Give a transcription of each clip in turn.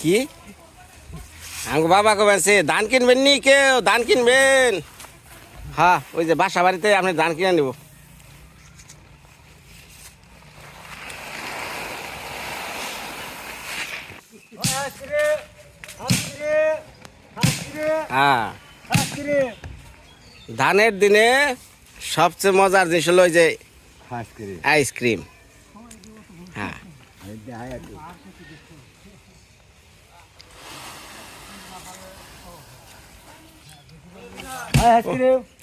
কি আমার বাবা কবেন সে ধান কিনবেন নি কেউ? ধান কিনবেন? হ্যাঁ ওই যে বাসা বাড়িতে আপনি ধান কিনে নেব হ্যাঁ। ধানের দিনে সবচেয়ে মজার জিনিস হলো ওই যে আইসক্রিম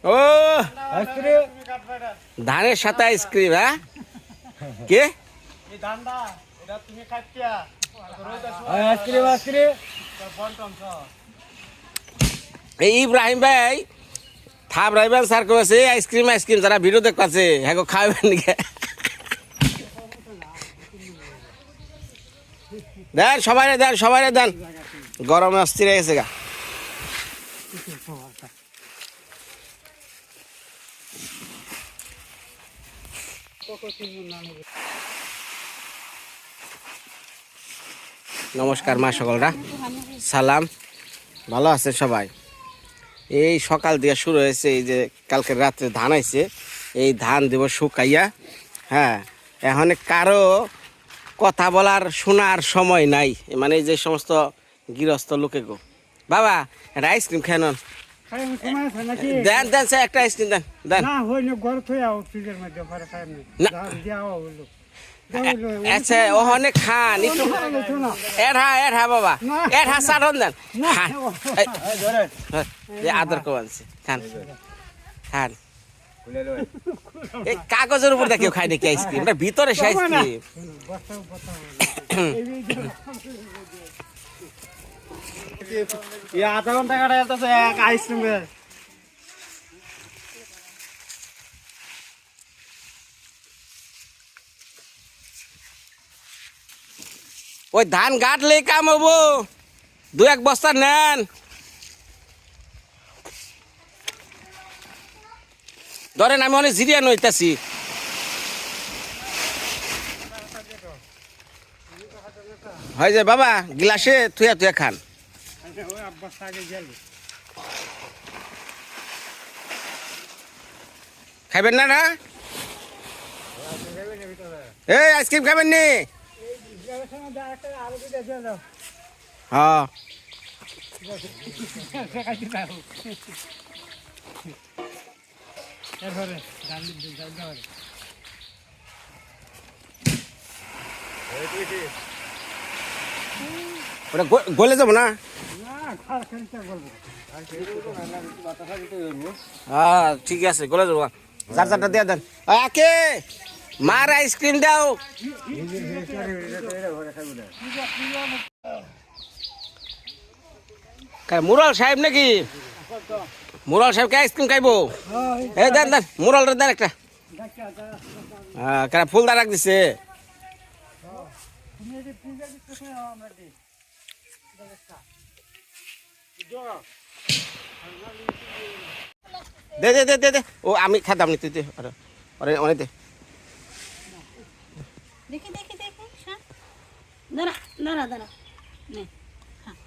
ও ধানের সাথে আইসক্রিম হ্যাঁ? কে? এই ইব্রাহিম ভাই, থাপ রাইবেন স্যার কয়েছে আইসক্রিম আইসক্রিম তারা ভিডিও দেখছে হ্যাঁ খাবেন নাকি? দেন সবাই দেন সবাই দেন। গরমে অস্থির হয়ে গেছে গা। নমস্কার মা সকলরা। সালাম। ভালো আছে সবাই? এই সকাল দিয়ে শুরু হয়েছে, এই যে কালকে রাত্রে ধান আইছে, এই ধান দেব শুকাইয়া হ্যাঁ। এখন কারও কথা বলার শোনার সময় নাই। মানে যে সমস্ত গৃহস্থ লোকে গো। বাবা একটা আইসক্রিম খেয়ে নন। দেন দেন স্যার একটা আইসক্রিম দেন দেন। আচ্ছা ওখানে খান একটু এর হা বাবা। না। এর হা সাধন দেন। খান। আদর কমানছে খান। খান। এই কাগজের উপর দেখেও খাই নাকি আইসক্রিম এটা ভিতরে সে আইসক্রিম আধা ঘণ্টা কাটা এক আইসক্রিম ওই ধান গাঁটলেই কাম হব। দু এক বস্তা নেন। ধরেন আমি অনেক জিরিয়া নইতাছি। হয় যে বাবা, গিলাসে থুয়া থুয়া খান। খাইবেন না না? এই, আইসক্রিম খাবেন নি? হ্যাঁ। এরপরে ওটা গলে যাব না? হ্যাঁ ঠিক আছে গলে যাব চার চারটা দিয়ে দেন। আকে মার আইসক্রিম দাও। মুরাল সাহেব নাকি? মুরাল সাহেবকে আইসক্রিম খাইবো? এই দেন দেন মুরাল দেন একটা। হ্যাঁ ফুল দাঁড়াক দিছে। দে দে দে দে দে। ও আমি খাতাম নি তুই দে আরে আরে অনেক দে। দেখি দেখি দেখি হ্যাঁ দাঁড়া দাঁড়া দাঁড়া। নে হ্যাঁ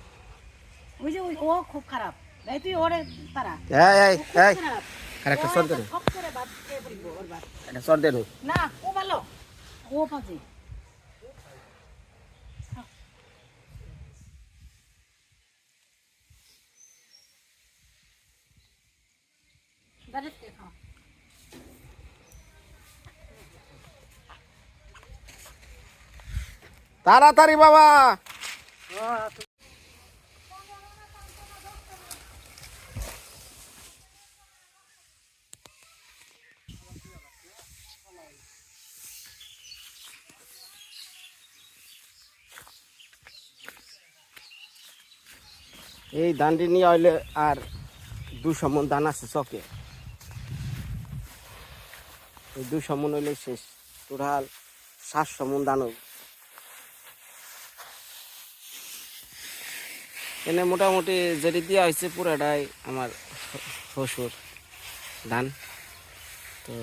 ওই যে ওই ও খুব খারাপ। এই তুই ওরে তারা। এই এই এই। খারাপ। আর একটা ও সর দে রে। সব করে বাদ দিয়ে পড়িব ওর বাদ। একটা সর দে রে। না ও ভালো। ও পাজি দাঁড়াতে খাও। তাড়াতাড়ি বাবা। এই ধানটি নিয়ে হইলে আর দুশো মন ধান আছে চকে। এই দুশো মন হইলে শেষ। টোটাল সাতশো মন ধান হবে। এনে মোটামুটি যেটি দেওয়া হয়েছে পুরাটাই আমার শ্বশুর ধান তো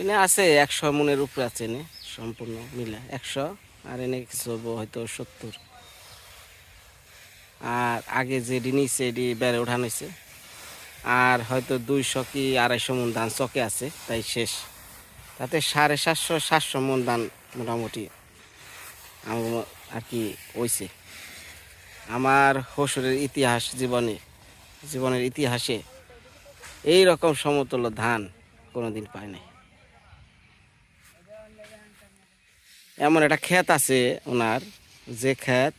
এনে আছে একশো মনের উপরে আছে এনে সম্পূর্ণ মিলে। একশো আর এনে কিছু হয়তো সত্তর। আর আগে যেটি নিচে এটি বেড়ে উঠানো হয়েছে আর হয়তো দুইশো কি আড়াইশো মন ধান চকে আছে, তাই শেষ। তাতে সাড়ে সাতশো সাতশো মন ধান মোটামুটি আমার আর কি হয়েছে আমার হসুরের ইতিহাস জীবনে, জীবনের ইতিহাসে এই রকম সমতুল্য ধান কোনোদিন পায় নাই। এমন একটা ক্ষেত আছে ওনার, যে ক্ষেত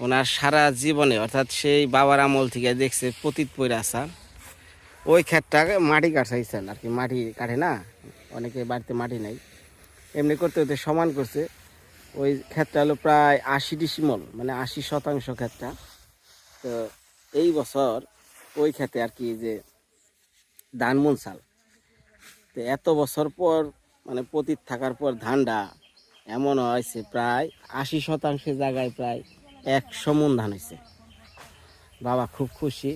ওনার সারা জীবনে, অর্থাৎ সেই বাবার আমল থেকে দেখছে পতিত পইরা আসান ওই ক্ষেতটাকে মাটি কাটাইছেন আর কি, মাটি কাটে না, অনেকে বাড়িতে মাটি নাই। এমনি করতে করতে সমান করছে। ওই ক্ষেতটা হলো প্রায় আশি ডিসিমল মানে আশি শতাংশ ক্ষেতটা। তো এই বছর ওই ক্ষেতে আর কি যে ধান মনসাল তো এত বছর পর মানে পতিত থাকার পর ধানটা এমন হয়েছে প্রায় আশি শতাংশের জায়গায় প্রায় একশো মন ধান হয়েছে। বাবা খুব খুশি।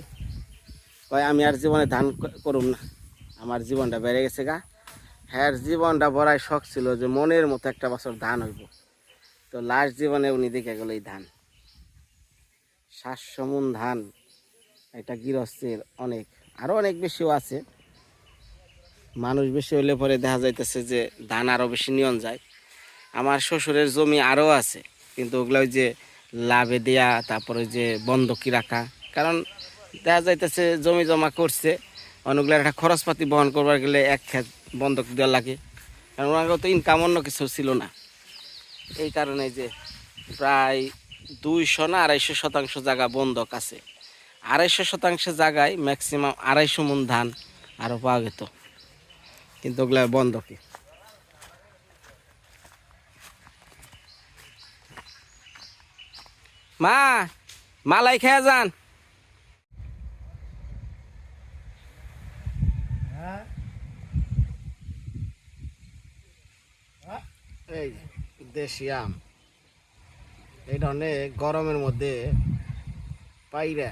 কয়, আমি আর জীবনে ধান করুম না। আমার জীবনটা বেড়ে গেছে গা। হ্যাঁ জীবনটা বড়াই শখ ছিল যে মনের মতো একটা বছর ধান হইব। তো লাস্ট জীবনে উনি দেখে গেল এই ধান। সাতশো মন ধান একটা গৃহস্থের অনেক আরও অনেক বেশিও আছে। মানুষ বেশি হলে পরে দেখা যাইতেছে যে ধান আরও বেশি নিয়ন যায়। আমার শ্বশুরের জমি আরও আছে, কিন্তু ওগুলো ওই যে লাভে দেয়া, তারপরে যে বন্ধকি রাখা। কারণ দেখা যাইতেছে, জমি জমা করছে, অনেকগুলো একটা খরচপাতি বহন করবার গেলে এক খেত বন্ধক দেওয়া লাগে। কারণ ওনাকে তো ইনকাম অন্য কিছু ছিল না। এই কারণে যে প্রায় দুইশো না আড়াইশো শতাংশ জায়গা বন্ধক আছে। আড়াইশো শতাংশ জায়গায় ম্যাক্সিমাম আড়াইশো মন ধান আরও পাওয়া যেত। কিন্তু ওগুলা বন্ধকি। মা, মালাই খেয়ে যান। এই দেশি আম। এই ধরনের গরমের মধ্যে পাইরা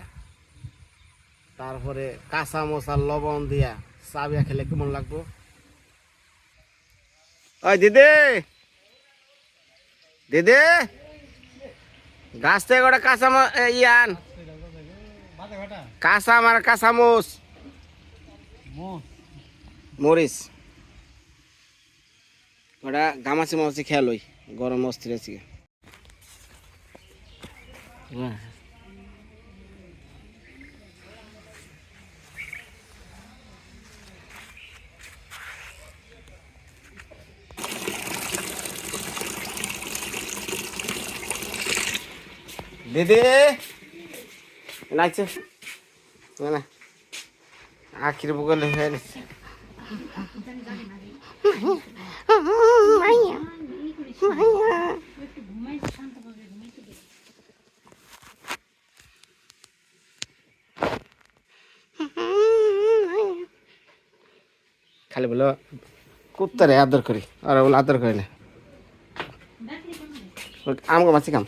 তারপরে কাঁচা মশার লবণ দিয়া চাবিয়া খেলে কেমন লাগবো? ওই দিদি! দিদি! গাছ থেকে গোটা কাঁচা ইয়ান। কাঁচা আমার কাঁচা মোষ। মরিচ। ওটা গামাছি মাছি খেয়াল ওই গরম অস্থির আছে। দিদি। নাইছে না আখির বগলে হয়ে গেছে খালি বলো কুত্তারে আদর করি আর বলে আদর করি না। আমগো মাছি কাম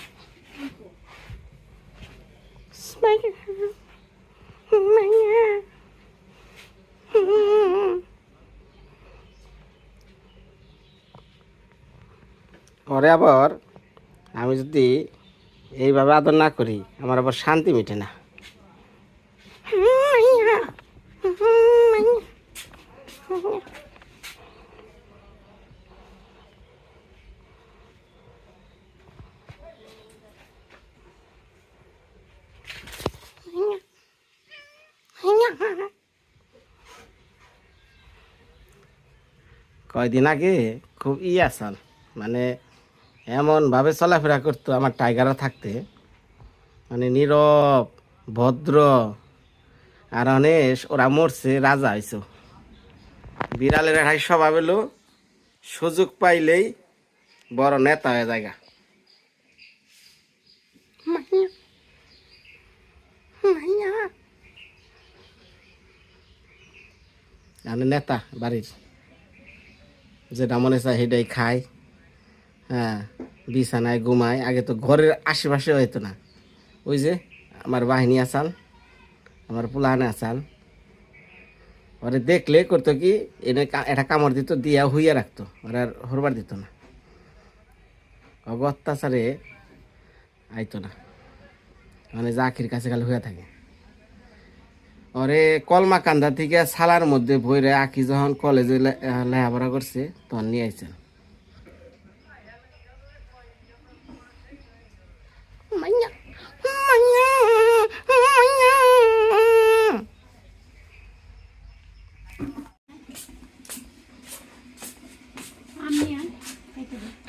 ওরে আবার আমি যদি এইভাবে আদর না করি আমার আবার শান্তি মিটে না। কয়দিন আগে খুব ই আসাল। মানে এমনভাবে চলাফেরা করতো আমার টাইগারও থাকতে। মানে নীরব ভদ্র আর অনেক ওরা মরছে রাজা হয়েছে বিড়ালের হাই স্বভাব এলো সুযোগ পাইলেই বড় নেতা হয়ে জায়গা নেতা বাড়ির। যেটা মনে চায় সেটাই খায় হ্যাঁ বিছানায় ঘুমায় আগে তো ঘরের আশেপাশে হইতো না। ওই যে আমার বাহিনী আসাল, আমার পুলাহানে আসাল। ওরে দেখলে করতো কি, এনে একটা কামড় দিত, দিয়া হুইয়া রাখতো। ওরা আর হরবার দিত না। অত্যাচারে আইতো না। মানে জাকির কাছে গেলে হয়ে থাকে। ওরে কলমা কান্দা থেকে সালার মধ্যে বইরে আঁকি যখন কলেজে লেখাপড়া করছে তখন নিয়ে আইছেন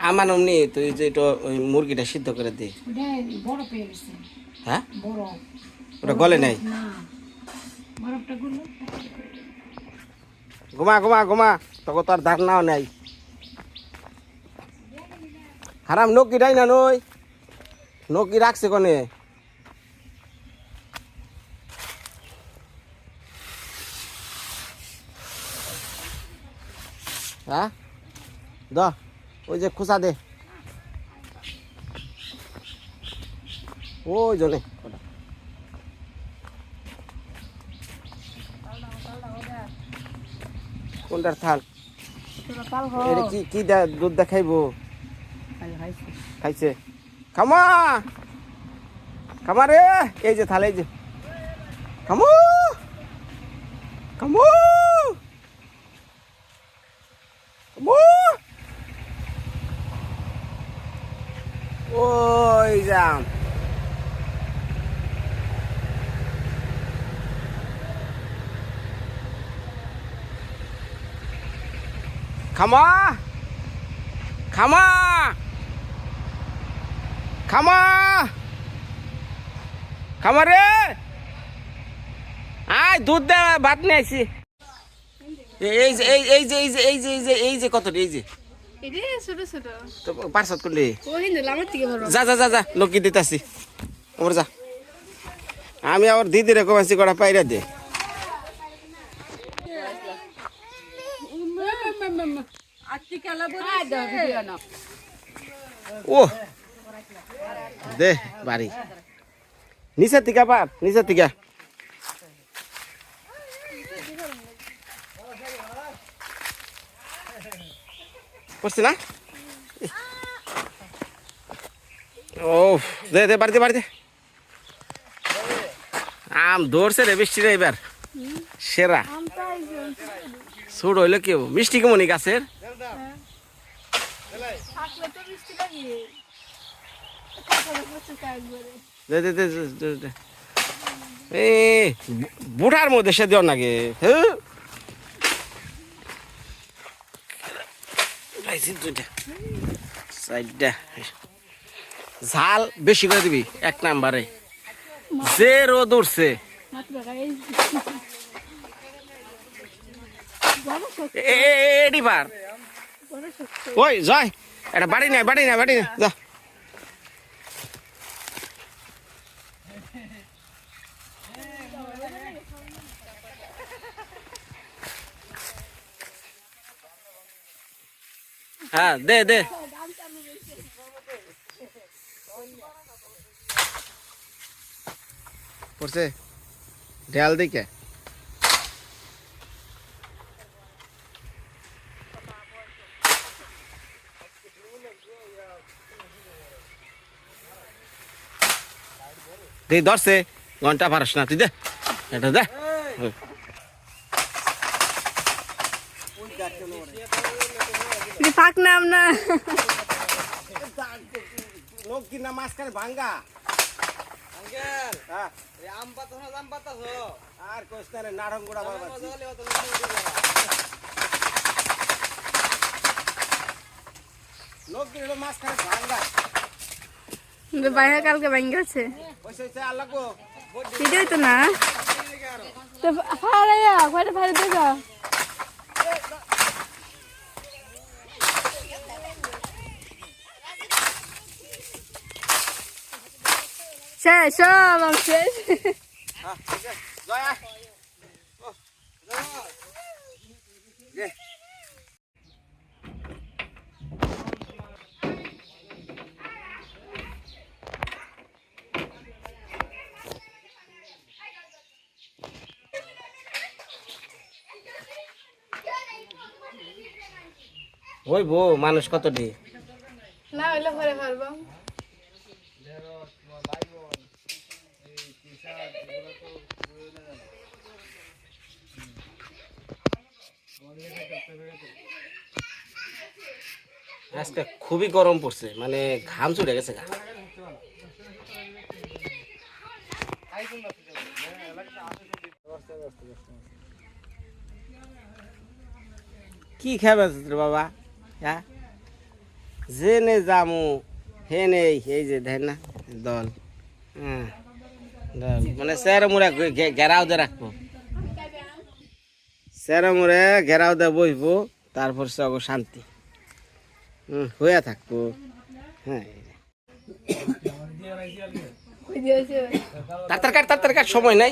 আমার অমনি তুই যে ওই মুরগিটা সিদ্ধ করে দে। হ্যাঁ? ওটা গলে নাই? ঘুমা ঘুমা ঘুমা তোকে তো আর ধারণাও নাই হারাম নকি রাই না নই নকি রাখছে কনে হ্যাঁ দ ওই যে খুসা দে ওই জনে কোনটার থাল? এটা কি কি দুধ দেখাইবো? খাইছে। খাইছে। খামা! খামা রে! এই যে থালে এই যে। খামু! খামু! খামু! ওই যাম খামা খামা খামা খামা রে. আয় দুধ দে ভাত নিয়ে আইছি এই যে এই এই যে এই যে এই যে এই যে এই যে কত এই যে। পার্সত করলি যা যা যা যা লোকি দিতাছি ওর যা। আমি আবার দিদিরে কমাইছি কটা পাইরা দে। ও দে বাড়ি। নিচের থেকে পার নিচের থেকে করছি না? ও দে দে বাড়িতে বাড়িতে। আম ধরছে রে বৃষ্টি রে এবার সেরা। সুর হইল কেউ মিষ্টি কেমন গাছের? থাকলে তো বৃষ্টি লাগে দে দে দে দে, দে দে। এই বু- বুড়ার মধ্যে সে দিও নাকি? হ্যাঁ ঝাল বেশি করে দিবি এক নাম্বারে। যে রোদ উঠছে। এডি পার ওই জয় এটা বাড়ি নাই বাড়ি নাই বাড়ি নাই যা হ্যাঁ দে দে পড়ছে ঢেল দিকে দে ধরছে ঘণ্টা পারস না তুই দে এটা দে। ফাঁক নাম না লোক কিনা মাঝখানে ভাঙ্গা। হ্যাঁ। আর কোস না রে, নারঙ্গুড়া বাবা লোক কিনা মাঝখানে ভাঙ্গা। বাইরে কালকে bank গেছে ওইসে ওইসে আর লাগবো সেটাই তো না তো ফাড়াইয়া কয়টা ফাড়ে দেখা শেষ সব আমার শেষ হ্যাঁ, ঠিক আছে। জয় ওই বউ মানুষ কত দি না হইলে পরে পারব আজকে খুবই গরম পড়ছে মানে ঘাম চড়ে গেছে গা। কি খাবে রে বাবা? হ্যাঁ? জেনে জামু হে নেই এই যে দেখ না, দল। হ্যাঁ দল। মানে স্যার মুড়ে ঘেরাও দিয়ে রাখব স্যার মুড়ে ঘেরাও দিয়ে বসবো তারপর সে অগো শান্তি। হুম হয়ে থাকব। হ্যাঁ তাড়াতাড়ি কাট তাড়াতাড়ি কাট, সময় নাই।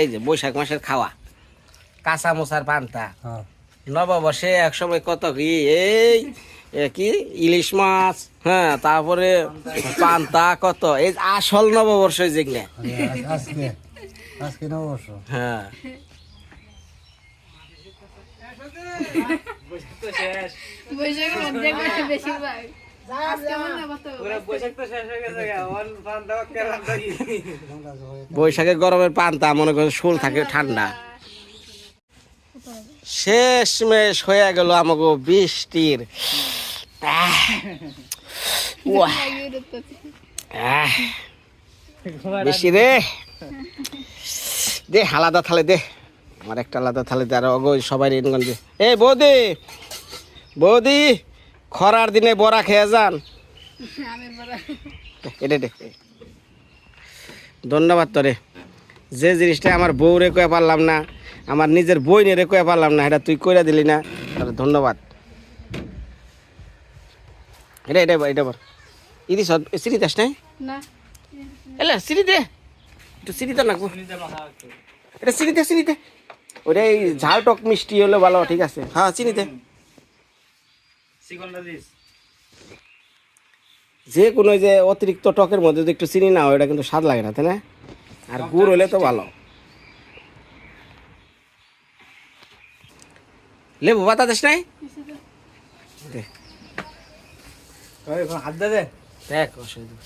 এই যে বৈশাখ মাসের খাওয়া। কাঁচা মোচার পান্তা। নববর্ষে এক সময় কত কি, এই কি, ইলিশ মাছ হ্যাঁ তারপরে পান্তা কত, এই আসল নববর্ষ যেগুলো। হ্যাঁ। বৈশাখে গরমের পান্তা, মনে করেন শোল থাকে, ঠান্ডা। শেষ মেশ হয়ে গেল আমাকে বৃষ্টির। বেশি রে। দে আলাদা থালে দে। আমার একটা আলাদা থালে দে আর অগো সবাই রেনগন দে এই বৌদি! বৌদি খরার দিনে বড়া খেয়ে যান। এটা দে। ধন্যবাদ তোরে। যে জিনিসটা আমার বউ রে কয়ে পারলাম না আমার নিজের বই নিয়ে কয়ে পারলাম না এটা তুই কইরা দিলি না। তোর ধন্যবাদ। এটা এটা এটা বল। ইদি সব সিঁড়ি দাস নাই? না। এলা সিঁড়ি দে। একটু সিঁড়ি তো না এটা সিঁড়ি দে সিঁড়ি দে। ওটা এই ঝাল টক মিষ্টি হলে ভালো ঠিক আছে। হ্যাঁ চিনি দে। যে কোনো যে অতিরিক্ত টকের মধ্যে যদি একটু চিনি না হয় ওটা কিন্তু স্বাদ লাগে না তাই না? আর গুড় হলে তো ভালো। লেবু পাতা দিস নাই? হাত দে দেখ অসুবিধা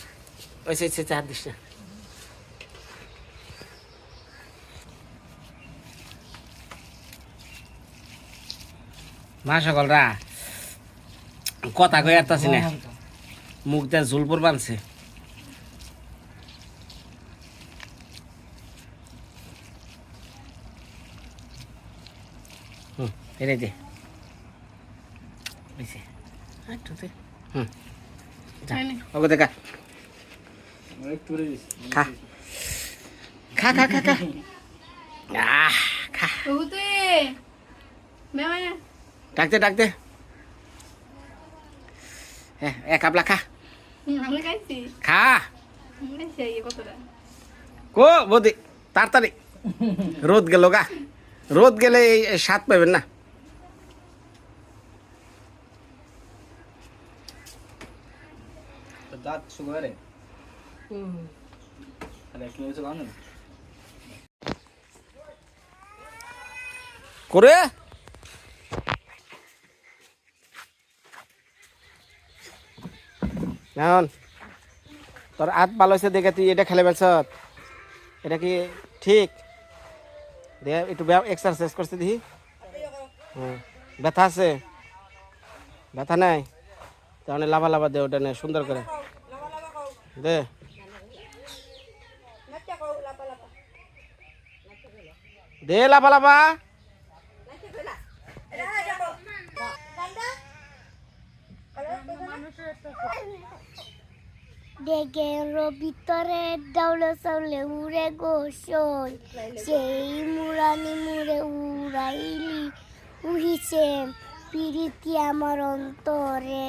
ওই সে সে হাত দিস না। মা সকলরা কথা কই আসতাছি না। মুখ দিয়ে ঝুলপুর বানছে দে। হয়েছে একটু দে ওকে দেখা। একটু রে দিস খা। খা খা খা খা। আহ খা। ডাকতে ডাকতে হ্যাঁ এক কাপলা খা। আমি খাইছি। খা। কো বৌদি তাড়াতাড়ি। রোদ গেল গা। রোদ গেলে স্বাদ পাবেন না। দাঁত সুগারে করে? এখন তোর হাত ভালো হয়েছে দেখে তুই এটা খেলে বেছ এটা কি ঠিক? দে একটু এক্সারসাইজ করতে দেখি। হুম ব্যথা আছে? ব্যথা নাই? তাহলে লাভা লাভা দে ওটা নে সুন্দর করে। দে। দে লাভা লাভা ডেগের ভিতরে ডাউলে চাউলে উড়ে গোসল সেই মুরানি মুড়ে উড়াইলি, উড়িছে পিরিতি আমার অন্তরে।